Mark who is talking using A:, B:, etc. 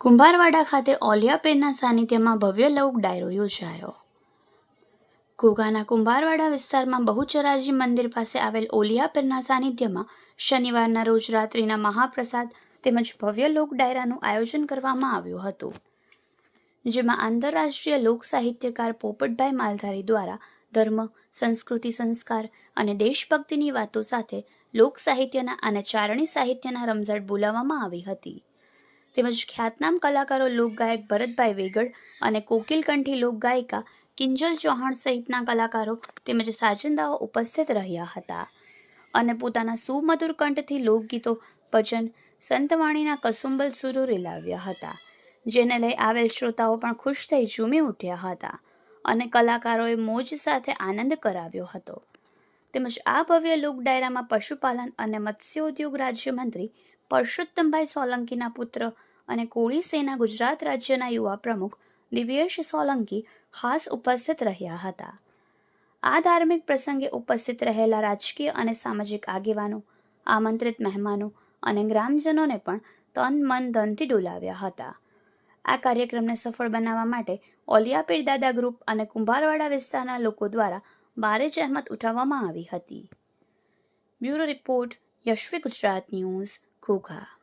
A: કુંભારવાડા ખાતે ઓલિયાપેરના સાનિધ્યમાં ભવ્ય લોક ડાયરો યોજાયો. ઘોઘાના કુંભારવાડા વિસ્તારમાં બહુચરાજી મંદિર પાસે આવેલ ઓલિયાપીરના સાનિધ્યમાં શનિવારના રોજ રાત્રિના મહાપ્રસાદ તેમજ ભવ્ય લોક ડાયરાનું આયોજન કરવામાં આવ્યું હતું, જેમાં આંતરરાષ્ટ્રીય લોક સાહિત્યકાર પોપટભાઈ માલધારી દ્વારા ધર્મ, સંસ્કૃતિ સંસ્કાર અને દેશભક્તિની વાતો સાથે લોક સાહિત્યના અને ચારણી સાહિત્યના રમઝટ બોલાવવામાં આવી હતી. તેમજ ખ્યાતનામ કલાકારો લોકગાયક ભરતભાઈ વેગડ અને કોકિલકંઠી લોકગાયિકા કિંજલ ચૌહાણ સહિતના કલાકારો તેમજ સાજંદાઓ ઉપસ્થિત રહ્યા હતા. અને પોતાના સુમધુર કંઠથી લોકગીતો ભજન સંતવાણીના કસુંબલ સુરો રેલાવ્યા હતા, જેને લઈ આવેલ શ્રોતાઓ પણ ખુશ થઈ ઝૂમી ઉઠ્યા હતા અને કલાકારોએ મોજ સાથે આનંદ કરાવ્યો હતો. તેમજ આ ભવ્ય લોક ડાયરામાં પશુપાલન અને મત્સ્યોદ્યોગ રાજ્યમંત્રી પરસોત્તમભાઈ સોલંકીના પુત્ર અને કોળી સેના ગુજરાત રાજ્યના યુવા પ્રમુખ દિવ્યેશ સોલંકી ખાસ ઉપસ્થિત રહ્યા હતા. આ ધાર્મિક પ્રસંગે ઉપસ્થિત રહેલા રાજકીય અને સામાજિક આગેવાનો, આમંત્રિત મહેમાનો અને ગ્રામજનોને પણ તન મન ધનથી ડોલાવ્યા હતા. આ કાર્યક્રમને સફળ બનાવવા માટે ઓલિયાપીર દાદા ગ્રુપ અને કુંભારવાડા વિસ્તારના લોકો દ્વારા ભારે જહેમત ઉઠાવવામાં આવી હતી. Bureau report Yashvi Gujarat news, Ghogha.